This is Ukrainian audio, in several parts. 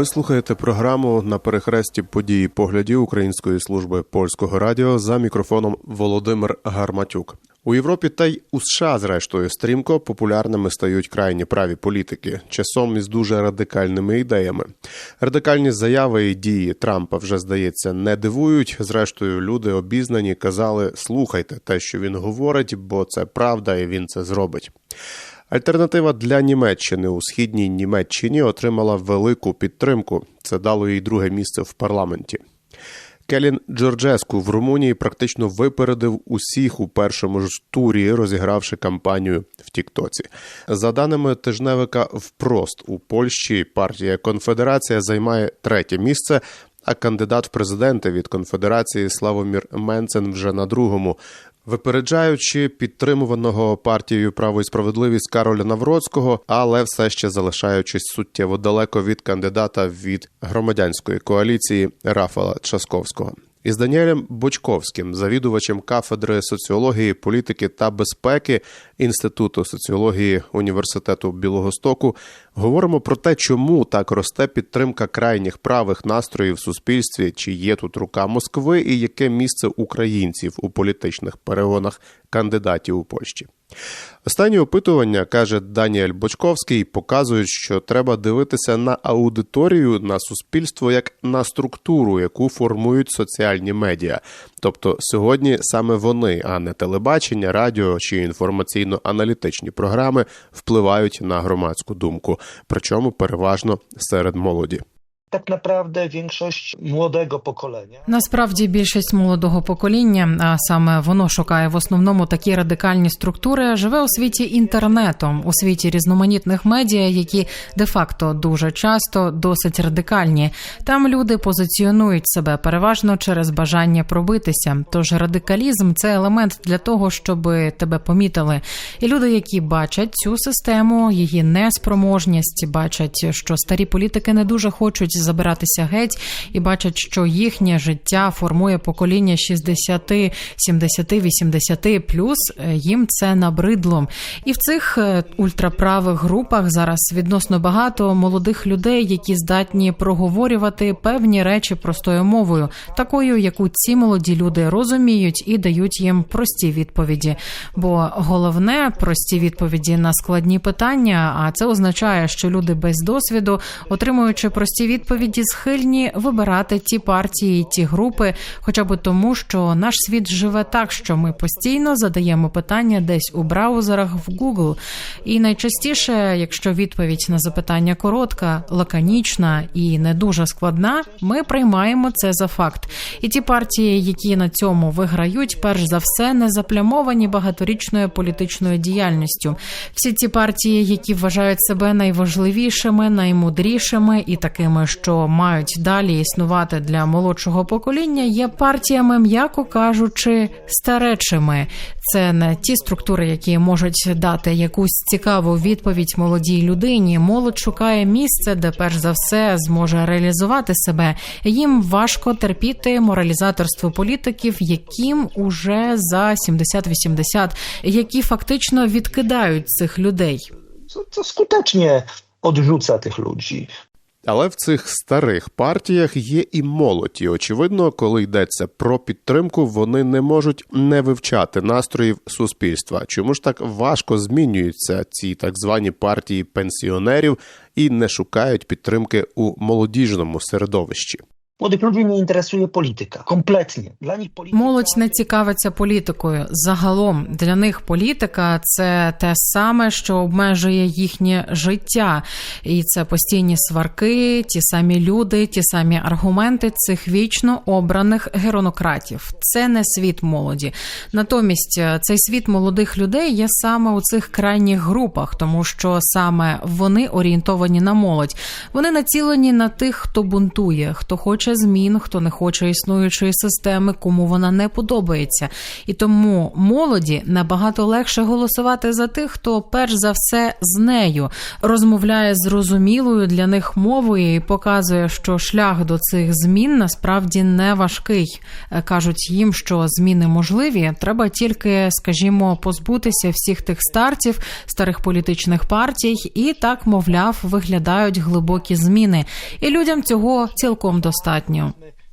Ви слухаєте програму на перехресті події поглядів Української служби польського радіо за мікрофоном Володимир Гарматюк. У Європі та й у США, зрештою, стрімко популярними стають крайні праві політики, часом із дуже радикальними ідеями. Радикальні заяви і дії Трампа вже здається не дивують. Зрештою, люди обізнані казали: слухайте те, що він говорить, бо це правда, і він це зробить. Альтернатива для Німеччини у східній Німеччині отримала велику підтримку. Це дало їй друге місце в парламенті. Келін Джорджеску в Румунії практично випередив усіх у першому ж турі, розігравши кампанію в Тіктоці. За даними тижневика, впрост у Польщі партія Конфедерація займає третє місце. А кандидат в президенти від конфедерації Славомір Менцен вже на другому. Випереджаючи підтримуваного партією право і справедливість Кароля Навроцького, але все ще залишаючись суттєво далеко від кандидата від громадянської коаліції Рафала Часковського. Із Даніелем Бочковським, завідувачем кафедри соціології, політики та безпеки Інституту соціології університету Білогостоку, говоримо про те, чому так росте підтримка крайніх правих настроїв в суспільстві, чи є тут рука Москви, і яке місце українців у політичних перегонах кандидатів у Польщі. Останні опитування, каже Даніель Бочковський, показують, що треба дивитися на аудиторію, на суспільство як на структуру, яку формують соціальні медіа. Тобто сьогодні саме вони, а не телебачення, радіо чи інформаційно-аналітичні програми, впливають на громадську думку, причому переважно серед молоді. Tak naprawdę większość młodego pokolenia Насправді більшість молодого покоління, а саме воно шукає в основному такі радикальні структури, живе у світі інтернетом, у світі різноманітних медіа, які де-факто дуже часто досить радикальні. Там люди позиціонують себе переважно через бажання пробитися. Тож радикалізм це елемент для того, щоб тебе помітили. І люди, які бачать цю систему, її неспроможність, бачать, що старі політики не дуже хочуть забиратися геть, і бачать, що їхнє життя формує покоління 60, 70, 80 плюс. е, Їм це набридло. І в цих е, ультраправих групах зараз відносно багато молодих людей, які здатні проговорювати певні речі простою мовою, такою, яку ці молоді люди розуміють і дають їм прості відповіді. Бо головне прості відповіді на складні питання. А це означає, що люди без досвіду, отримуючи прості відповіді, схильні вибирати ті партії, ті групи, хоча б тому, що наш світ живе так, що ми постійно задаємо питання десь у браузерах в Google. І найчастіше, якщо відповідь на запитання коротка, лаконічна і не дуже складна, ми приймаємо це за факт. І ті партії, які на цьому виграють, перш за все не заплямовані багаторічною політичною діяльністю. Всі ті партії, які вважають себе найважливішими, наймудрішими і такими, що мають далі існувати для молодшого покоління, є партіями, м'яко кажучи, старечими. Це не ті структури, які можуть дати якусь цікаву відповідь молодій людині. Молодь шукає місце, де перш за все зможе реалізувати себе. Їм важко терпіти моралізаторство політиків, яким уже за 70-80, які фактично відкидають цих людей. co, co skutecznie odrzuca tych ludzi. Але в цих старих партіях є і молоді. Очевидно, коли йдеться про підтримку, вони не можуть не вивчати настроїв суспільства. Чому ж так важко змінюються ці так звані партії пенсіонерів і не шукають підтримки у молодіжному середовищі? Młodych nie interesuje polityka. Kompletnie. Dla nich polityka... Молодь не цікавиться політикою. Загалом для них політика це те саме, що обмежує їхнє життя, і це постійні сварки, ті самі люди, ті самі аргументи цих вічно обраних геронократів. Це не світ молоді. Натомість е, цей світ молодих людей є саме у цих крайніх групах, тому що саме вони орієнтовані на молодь. Вони націлені на тих, хто бунтує, хто хоче хоче змін, хто не хоче існуючої системи, кому вона не подобається. І тому молоді набагато легше голосувати за тих, хто перш за все з нею розмовляє зрозумілою для них мовою і показує, що шлях до цих змін насправді не важкий. Е, Кажуть їм, що зміни можливі. Треба тільки, скажімо, позбутися всіх тих стартів, старих політичних партій, і так, мовляв, виглядають глибокі зміни. І людям цього цілком достатньо.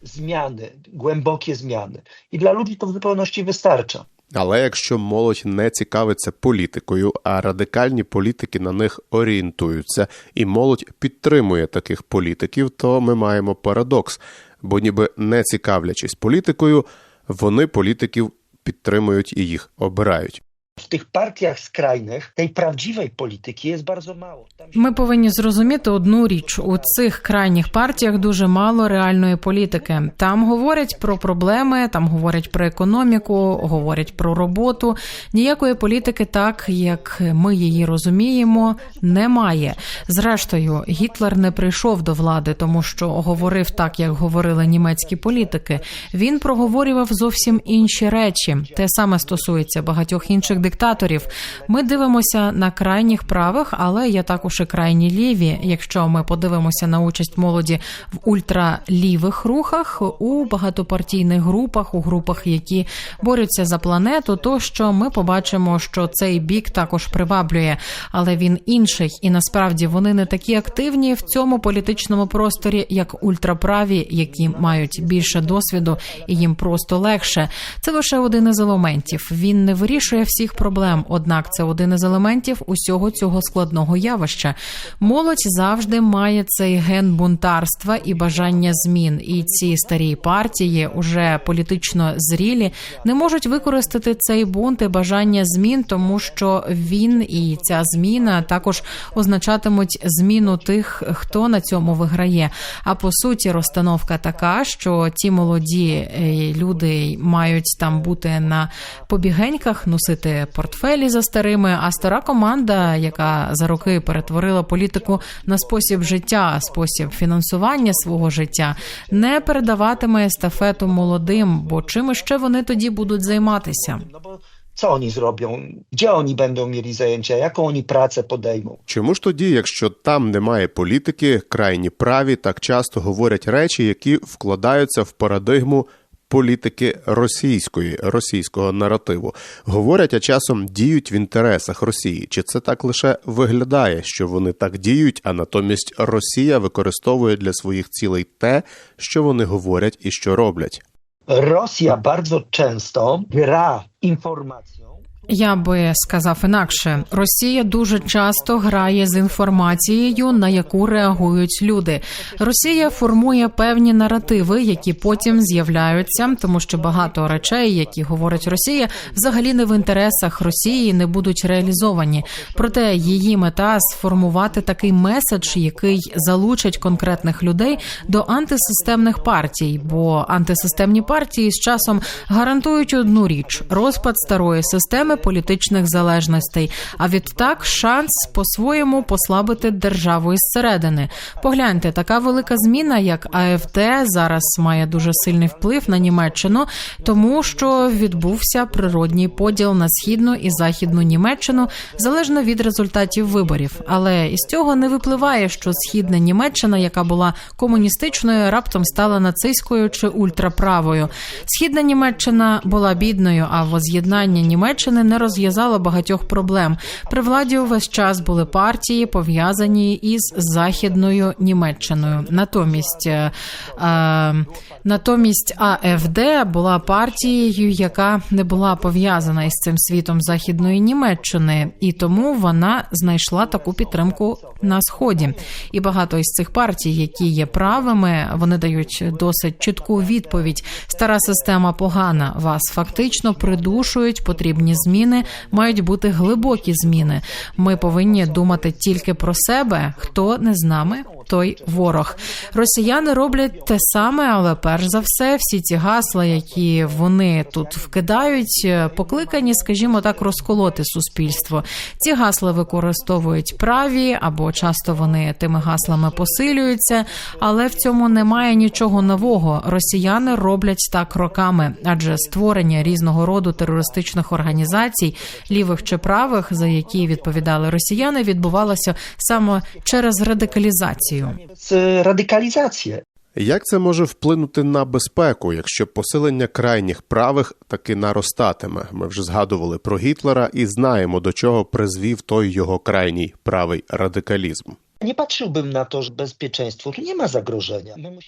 Zmiany, głębokie zmiany. I dla ludzi to w zupełności wystarcza. Але якщо молодь не цікавиться політикою, а радикальні політики на них орієнтуються, і молодь підтримує таких політиків, то ми маємо парадокс, бо ніби не цікавлячись політикою, вони політиків підтримують і їх обирають. W tych partiach skrajnych tej prawdziwej polityki jest bardzo mało. Tam Ми повинні зрозуміти одну річ: у цих крайніх партіях дуже мало реальної політики. Там говорять про проблеми, там говорять про економіку, говорять про роботу. Ніякої політики, так як ми її розуміємо, немає. Зрештою, Гітлер не прийшов до влади, тому що говорив так, як говорили німецькі політики. Він проговорював зовсім інші речі. Те саме стосується багатьох інших диктаторів. Ми дивимося на крайніх правих, але є також і крайні ліві. Якщо ми подивимося на участь молоді в ультралівих рухах, у багатопартійних групах, у групах, які борються за планету, то що ми побачимо, що цей бік також приваблює, але він інший, і насправді вони не такі активні в цьому політичному просторі, як ультраправі, які мають більше досвіду і їм просто легше. Це лише один із елементів. Він не вирішує всіх проблем, однак це один із елементів усього цього складного явища. Молодь завжди має цей ген бунтарства і бажання змін. І ці старі партії, уже політично зрілі, не можуть використати цей бунт і бажання змін, тому що він і ця зміна також означатимуть зміну тих, хто на цьому виграє. А по суті, розстановка така, що ті молоді е, люди мають там бути на побігеньках, носити портфелі за старими. А стара команда, яка за роки перетворила політику на спосіб життя, спосіб фінансування свого життя, не передаватиме естафету молодим, бо чим ще вони тоді будуть займатися? Co oni zrobią? Gdzie oni będą mieli zajęcia? Jaką oni pracę podejmą? Чому ж тоді, якщо там немає політики, крайні праві так часто говорять речі, які вкладаються в парадигму політики російської, російського наративу, говорять, а часом діють в інтересах Росії? Чи це так лише виглядає, що вони так діють, а натомість Росія використовує для своїх цілей те, що вони говорять і що роблять? Rosja bardzo często gra informacją. Я би сказав інакше, Росія дуже часто грає з інформацією, на яку реагують люди. Росія формує певні наративи, які потім з'являються, тому що багато речей, які говорить Росія, взагалі не в інтересах Росії не будуть реалізовані. Проте її мета сформувати такий меседж, який залучить конкретних людей до антисистемних партій, бо антисистемні партії з часом гарантують одну річ: розпад старої системи політичних залежностей. А відтак шанс по-своєму послабити державу із середини. Погляньте, така велика зміна, як АФД, зараз має дуже сильний вплив на Німеччину, тому що відбувся природній поділ на східну і західну Німеччину залежно від результатів виборів. Але із цього не випливає, що східна Німеччина, яка була комуністичною, раптом стала нацистською чи ультраправою. Східна Німеччина була бідною, а воз'єднання Німеччини не розв'язало багатьох проблем. При владі увесь час були партії пов'язані із західною Німеччиною. Натомість, е, е, натомість АФД була партією, яка не була пов'язана із цим світом західної Німеччини, і тому вона знайшла таку підтримку на сході. І багато із цих партій, які є правими, вони дають досить чітку відповідь. Стара система погана. Вас фактично придушують, потрібні зміни мають бути глибокі зміни. Ми повинні думати тільки про себе, хто не з нами. Той ворог. Росіяни роблять те саме, але перш за все, всі ці гасла, які вони тут вкидають, е, покликані, скажімо так, розколоти суспільство. Ці гасла використовують праві або часто вони тими гаслами посилюються, але в цьому немає нічого нового. Росіяни роблять так роками, адже створення різного роду терористичних організацій, лівих чи правих, за які відповідали росіяни, відбувалося саме через радикалізацію. Z радикалізація. Як це може вплинути на безпеку, якщо посилення крайніх правих таки наростатиме? Ми вже згадували про Гітлера і знаємо, до чого призвів той його крайній правий радикалізм. Nie patrzyłbym na to, że bezpieczeństwo, tu nie ma.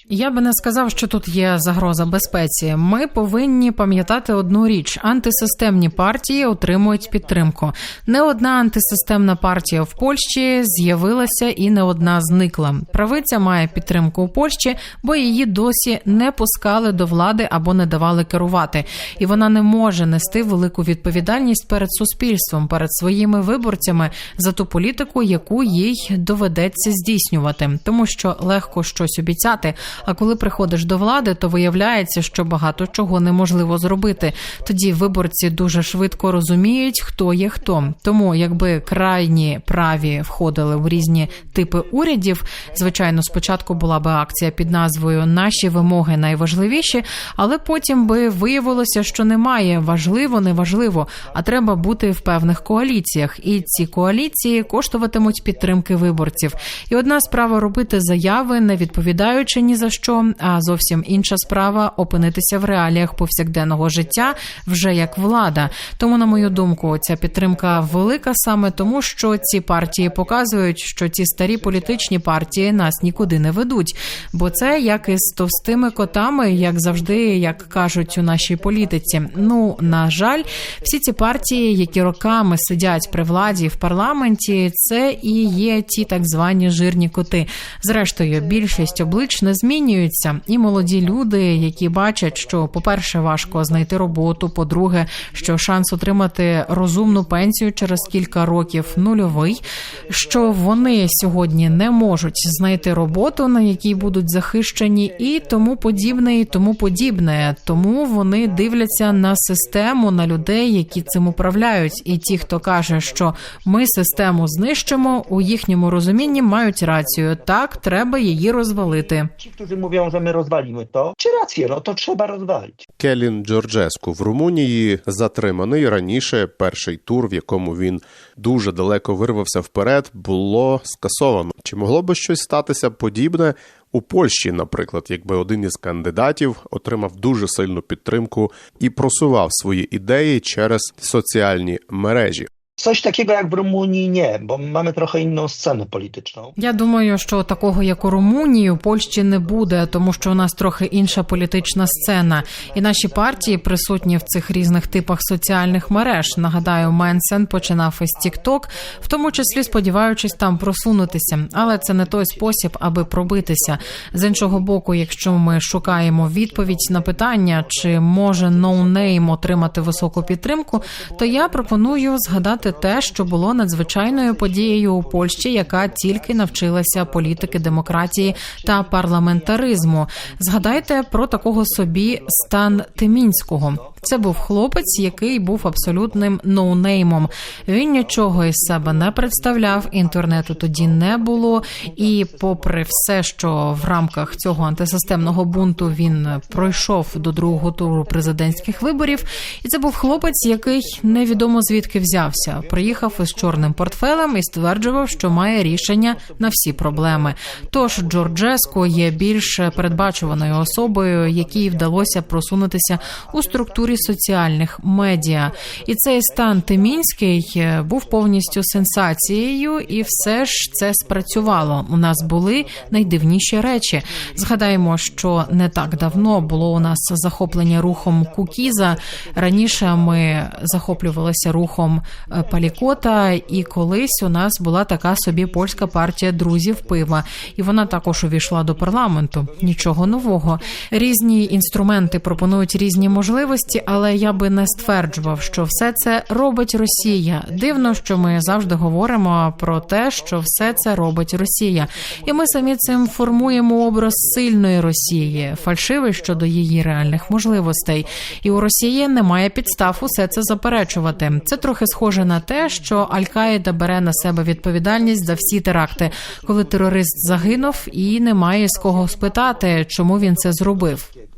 Я би не сказав, що тут є загроза безпеці. Ми повинні пам'ятати одну річ: антисистемні партії отримують підтримку. Не одна антисистемна партія в Польщі з'явилася і не одна зникла. Правиця має підтримку у Польщі, бо її досі не пускали до влади або не давали керувати, і вона не може нести велику відповідальність перед суспільством, перед своїми виборцями за ту політику, яку їй доведеться здійснювати, тому що легко щось обіцяти. А коли приходиш до влади, то виявляється, що багато чого неможливо зробити. Тоді виборці дуже швидко розуміють, хто є хто. Тому, якби крайні праві входили в різні типи урядів, звичайно, спочатку була би акція під назвою Наші вимоги найважливіші, але потім би виявилося, що немає важливо, неважливо, а треба бути в певних коаліціях. І ці коаліції коштуватимуть підтримки виборців. І одна справа робити заяви, не відповідаючи ні за що, а зовсім інша справа опинитися в реаліях повсякденного життя вже як влада. Тому, на мою думку, ця підтримка велика саме тому, що ці партії показують, що ці старі політичні партії нас нікуди не ведуть. Бо це як із товстими котами, як завжди, як кажуть у нашій політиці. Ну на жаль, всі ці партії, які роками сидять при владі в парламенті, це і є ті так звані жирні коти. Зрештою, більшість облич не змінюються, і молоді люди, які бачать, що, по-перше, важко знайти роботу, по-друге, що шанс отримати розумну пенсію через кілька років нульовий, що вони сьогодні не можуть знайти роботу, на якій будуть захищені, і тому подібне, і тому подібне. Тому вони дивляться на систему, на людей, які цим управляють. І ті, хто каже, що ми систему знищимо, у їхньому розумінні мають рацію. Так, треба її розвалити. Ci, którzy mówią, że my rozwalimy to, czy rację, no to trzeba rozwalić. Келін Джорджеску в Румунії затриманий раніше. Перший тур, в якому він дуже далеко вирвався вперед, було скасовано. Чи могло би щось статися подібне у Польщі, наприклад, якби один із кандидатів отримав дуже сильну підтримку і просував свої ідеї через соціальні мережі? Coś takiego jak w Rumunii nie, bo mamy trochę inną scenę polityczną. Я думаю, що такого як у Румунії у Польщі не буде, тому що у нас трохи інша політична сцена, і наші партії присутні в цих різних типах соціальних мереж. Нагадаю, Менсен починав із TikTok, в тому числі сподіваючись там просунутися, але це не той спосіб, аби пробитися. З іншого боку, якщо ми шукаємо відповідь на питання, чи може ноунейм отримати високу підтримку, то я пропоную згадати те, що було надзвичайною подією у Польщі, яка тільки навчилася політики демократії та парламентаризму. Згадайте про такого собі стан Тимінського. Це був хлопець, який був абсолютним ноунеймом. Він нічого із себе не представляв. Інтернету тоді не було. І, попри все, що в рамках цього антисистемного бунту він пройшов до другого туру президентських виборів, і це був хлопець, який невідомо звідки взявся. Приїхав із чорним портфелем і стверджував, що має рішення на всі проблеми. Тож Джорджеско є більш передбачуваною особою, якій вдалося просунутися у структурі соціальних медіа. І цей стан Тимінський е, був повністю сенсацією, і все ж це спрацювало. У нас були найдивніші речі. Згадаємо, що не так давно було у нас захоплення рухом Кукіза. Раніше ми захоплювалися рухом е, Палікота, і колись у нас була така собі польська партія друзів пива, і вона також увійшла до парламенту. Нічого нового. Різні інструменти пропонують різні можливості, відповідь, але я би не стверджував, що все це робить Росія. Дивно, що ми завжди говоримо про те, що все це робить Росія, і ми самі цим формуємо образ сильної Росії, фальшивий щодо її реальних можливостей. І у Росії немає підстав усе це заперечувати. Це трохи схоже на те, що Аль-Каїда бере на себе відповідальність за всі теракти, коли терорист загинув і немає з кого спитати, чому він це зробив.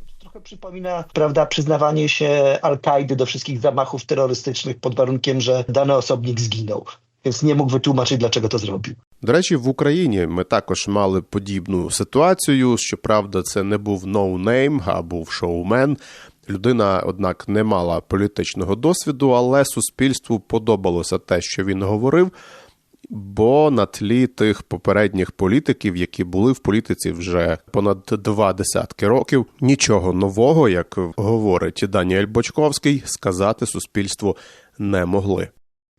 Przypomina, prawda, przyznawanie się Al-Kaidy do wszystkich zamachów terrorystycznych pod warunkiem, że dany osobnik zginął. Więc nie mógł wytłumaczyć, dlaczego to zrobił. До речі, в Україні ми також мали подібну ситуацію. Щоправда, це не був ноунейм, а був шоумен. Людина, однак, не мала політичного досвіду, але суспільству подобалося те, що він говорив. Бо на тлі тих попередніх політиків, які були в політиці вже понад два десятки років, нічого нового, як говорить Даніель Бочковський, сказати суспільству не могли.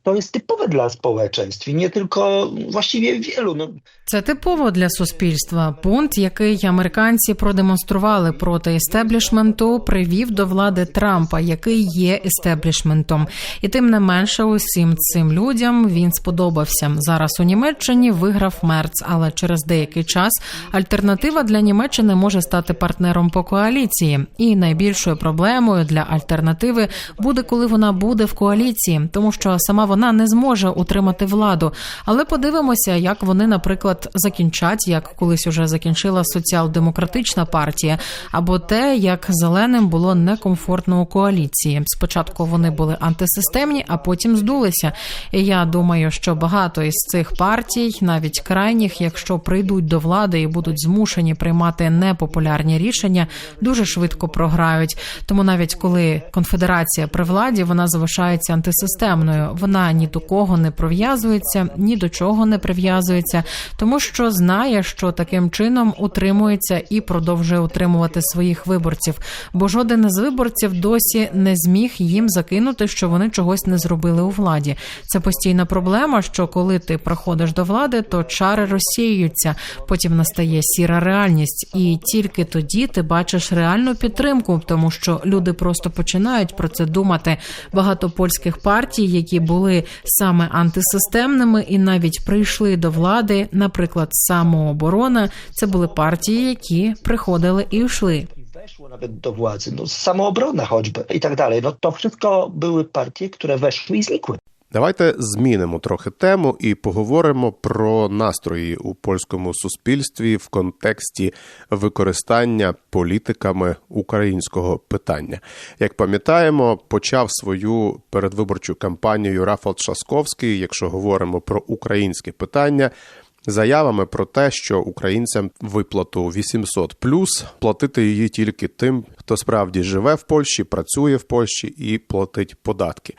To jest typowe dla społeczeństw i nie tylko, właściwie wielu. No, Це типово для суспільства. Пункт, який американці продемонстрували проти естеблішменту, привів до влади Трампа, який є естеблішментом. І тим не менше, усім цим людям він сподобався. Зараз у Німеччині виграв Мерц, але через деякий час альтернатива для Німеччини може стати партнером по коаліції. І найбільшою проблемою для альтернативи буде, коли вона буде в коаліції, тому що сама вона не зможе утримати владу. Але подивимося, як вони, наприклад, закінчать, як колись уже закінчила соціал-демократична партія, або те, як зеленим було некомфортно у коаліції. Спочатку вони були антисистемні, а потім здулися. І я думаю, що багато із цих партій, навіть крайніх, якщо прийдуть до влади і будуть змушені приймати непопулярні рішення, дуже швидко програють. Тому навіть коли конфедерація при владі, вона залишається антисистемною. Вона ні до кого не прив'язується, ні до чого не прив'язується, тому що знає, що таким чином утримується і продовжує утримувати своїх виборців. Бо жоден із виборців досі не зміг їм закинути, що вони чогось не зробили у владі. Це постійна проблема. Що коли ти приходиш до влади, то чари розсіюються. Потім настає сіра реальність, і тільки тоді ти бачиш реальну підтримку, тому що люди просто починають про це думати. Багато польських партій, які були саме антисистемними і навіть прийшли до влади, наприклад, самооборона, це були партії, які приходили і йшли. weszło nawet do władzy, no samoobrona choćby i tak dalej. No to wszystko były partie, które weszły i znikły. Давайте змінимо трохи тему і поговоримо про настрої у польському суспільстві в контексті використання політиками українського питання. Як пам'ятаємо, почав свою передвиборчу кампанію Рафал Часковський, якщо говоримо про українське питання. Заявами про те, що українцям виплату 800 плюс платити її тільки тим, хто справді живе в Польщі, працює в Польщі і платить податки.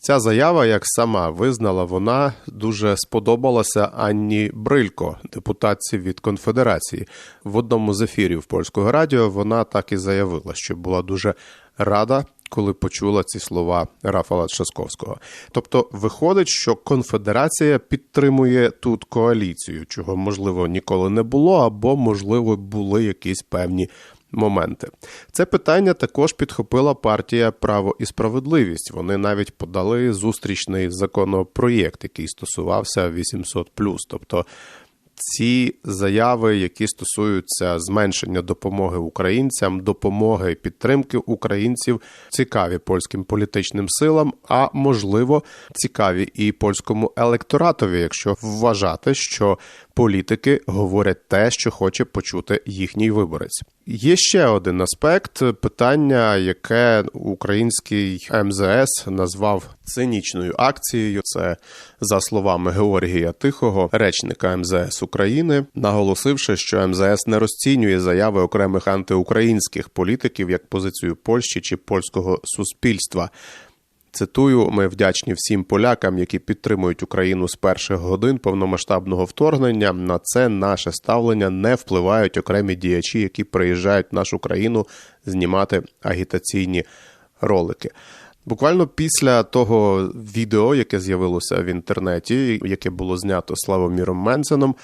Ця заява, як сама визнала, вона дуже сподобалася Анні Брилько, депутатці від конфедерації. В одному з ефірів польського радіо вона так і заявила, що була дуже рада, коли почула ці слова Рафала Часковського. Тобто, виходить, що конфедерація підтримує тут коаліцію, чого можливо ніколи не було, або можливо були якісь певні моменти. Це питання також підхопила партія Право і справедливість. Вони навіть подали зустрічний законопроєкт, який стосувався 800+. Тобто ці заяви, які стосуються зменшення допомоги українцям, допомоги підтримки українців, цікаві польським політичним силам, а можливо, цікаві і польському електоратові, якщо вважати, що політики говорять те, що хоче почути їхній виборець. Є ще один аспект питання, яке український МЗС назвав цинічною акцією. Це за словами Георгія Тихого, речника МЗС України, наголосивши, що МЗС не розцінює заяви окремих антиукраїнських політиків як позицію Польщі чи польського суспільства. Цитую, ми вдячні всім полякам, які підтримують Україну з перших годин повномасштабного вторгнення. На це наше ставлення не впливають окремі діячі, які приїжджають в нашу країну знімати агітаційні ролики. Буквально після того відео, яке з'явилося в інтернеті, яке було знято Славоміром Менсеном,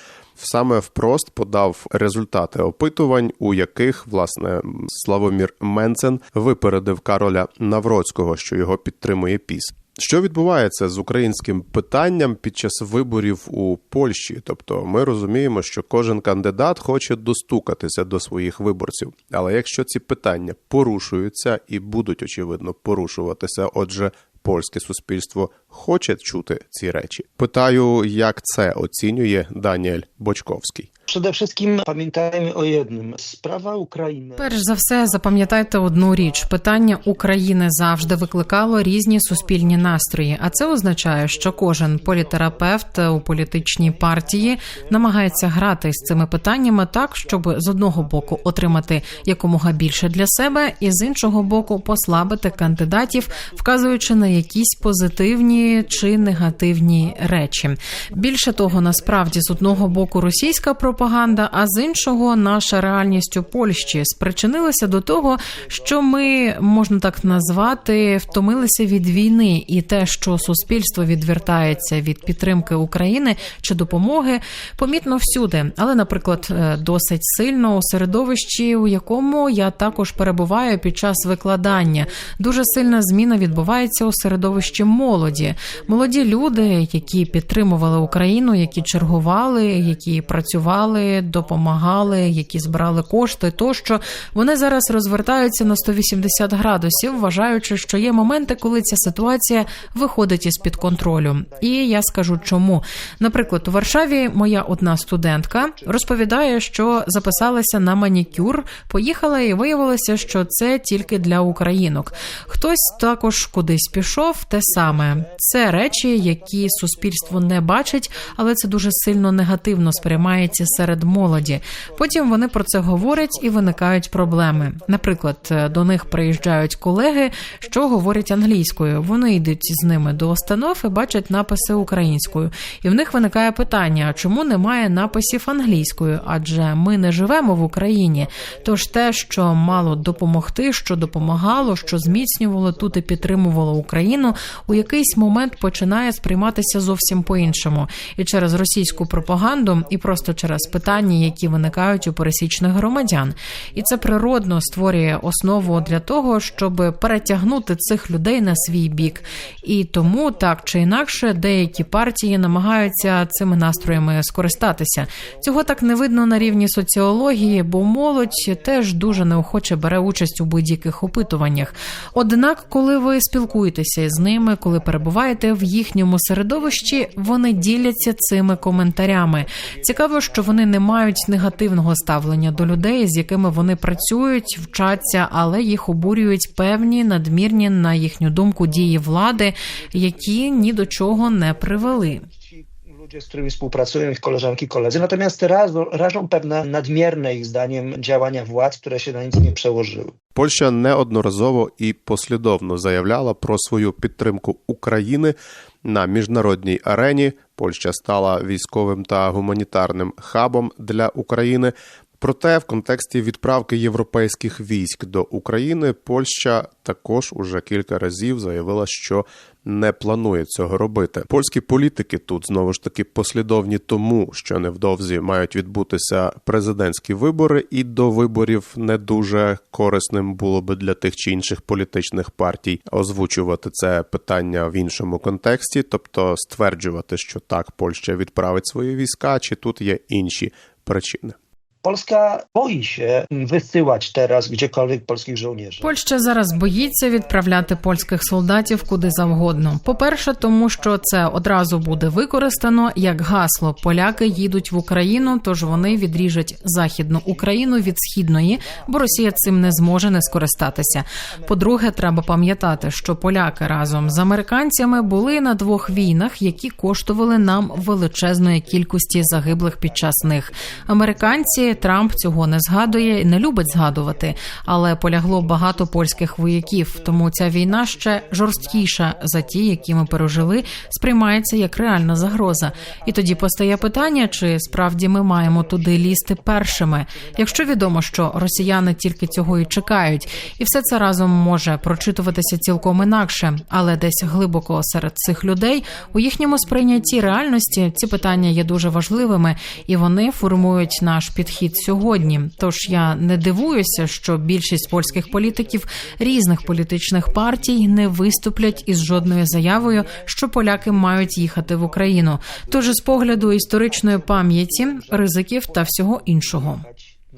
саме впрост подав результати опитувань, у яких власне Славомір Менсен випередив Кароля Навроцького, що його підтримує ПІС. Що відбувається з українським питанням під час виборів у Польщі? Тобто, ми розуміємо, що кожен кандидат хоче достукатися до своїх виборців. Але якщо ці питання порушуються і будуть очевидно порушуватися, отже, польське суспільство хоче чути ці речі. Питаю, як це оцінює Даніель Бочковський. Przede wszystkim pamiętajmy o jednym. Sprawa Ukrainy. Перш за все, запам'ятайте одну річ: питання України завжди викликало різні суспільні настрої. А це означає, що кожен політерапевт у політичній партії намагається грати з цими питаннями так, щоб з одного боку отримати якомога більше для себе, і з іншого боку послабити кандидатів, вказуючи на якісь позитивні чи негативні речі. Більше того, насправді з одного боку російська пропаганда, а з іншого наша реальність у Польщі спричинилася до того, що ми можна так назвати, втомилися від війни, і те, що суспільство відвертається від підтримки України чи допомоги, помітно всюди. Але, наприклад, е, досить сильно у середовищі, у якому я також перебуваю під час викладання. Дуже сильна зміна відбувається у середовищі молоді. Молоді люди, які підтримували Україну, які чергували, які працювали, допомагали, які збирали кошти, тощо вони зараз розвертаються на 180 градусів, вважаючи, що є моменти, коли ця ситуація виходить із під контролю. І я скажу, чому. Наприклад, у Варшаві моя одна студентка розповідає, що записалася на манікюр, поїхала і виявилося, що це тільки для українок. Хтось також кудись пішов, те саме. Це речі, які суспільство не бачить, але це дуже сильно негативно сприймається серед молоді. Потім вони про це говорять і виникають проблеми. Наприклад, до них приїжджають колеги, що говорять англійською. Вони йдуть з ними до установ і бачать написи українською. І в них виникає питання: чому немає написів англійською? Адже ми не живемо в Україні. Тож те, що мало допомогти, що допомагало, що зміцнювало тут і підтримувало Україну, у якийсь момент починає сприйматися зовсім по-іншому. І через російську пропаганду, і просто через питання, які виникають у пересічних громадян. І це природно створює основу для того, щоб перетягнути цих людей на свій бік. І тому так чи інакше деякі партії намагаються цими настроями скористатися. Цього так не видно на рівні соціології, бо молодь теж дуже неохоче бере участь у будь-яких опитуваннях. Однак, коли ви спілкуєтеся з ними, коли перебуваєте в їхньому середовищі, вони діляться цими коментарями. Цікаво, що вони не мають негативного ставлення до людей, з якими вони працюють, вчаться, але їх обурюють певні надмірні на їхню думку дії влади, які ні до чого не привели. Ludzie, z którymi współpracują, ich koleżanki, koledzy. Natomiast rażą, rażą pewne nadmierne, ich zdaniem, działania władz, które się na nic nie przełożyły. Польща неодноразово і послідовно заявляла про свою підтримку України на міжнародній арені. Польща стала військовим та гуманітарним хабом для України. Проте, в контексті відправки європейських військ до України, Польща також уже кілька разів заявила, що не планує цього робити. Польські політики тут знову ж таки послідовні тому, що невдовзі мають відбутися президентські вибори, і до виборів не дуже корисним було би для тих чи інших політичних партій озвучувати це питання в іншому контексті, тобто стверджувати, що так Польща відправить свої війська, чи тут є інші причини. Polska boi się wysyłać teraz gdziekolwiek polskich żołnierzy. Польща зараз боїться відправляти польських солдатів куди завгодно. По-перше, тому що це одразу буде використано як гасло. Поляки їдуть в Україну, тож вони відріжуть західну Україну від східної, бо Росія цим не зможе не скористатися. По-друге, треба пам'ятати, що поляки разом з американцями були на двох війнах, які коштували нам величезної кількості загиблих під час них. Американці Трамп цього не згадує і не любить згадувати, але полягло багато польських вояків. Тому ця війна ще жорсткіша за ті, які ми пережили, сприймається як реальна загроза. І тоді постає питання, чи справді ми маємо туди лізти першими, якщо відомо, що росіяни тільки цього і чекають, і все це разом може прочитуватися цілком інакше, але десь глибоко серед цих людей у їхньому сприйнятті реальності ці питання є дуже важливими, і вони формують наш підхід сьогодні. Тож я не дивуюся, що більшість польських політиків різних політичних партій не виступлять із жодною заявою, що поляки мають їхати в Україну. Тож з погляду історичної пам'яті, ризиків та всього іншого.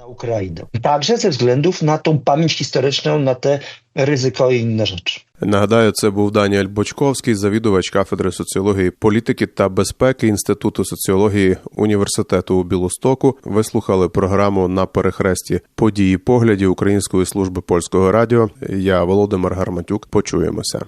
Na Ukrainę. Także ze względów na tą pamięć historyczną, na te ryzyko i inne rzeczy. Нагадаю, це був Даніель Бочковський, завідувач кафедри соціології політики та безпеки Інституту соціології університету у Білостоку. Ви слухали програму на перехресті події поглядів Української служби польського радіо. Я Володимир Гарматюк. Почуємося.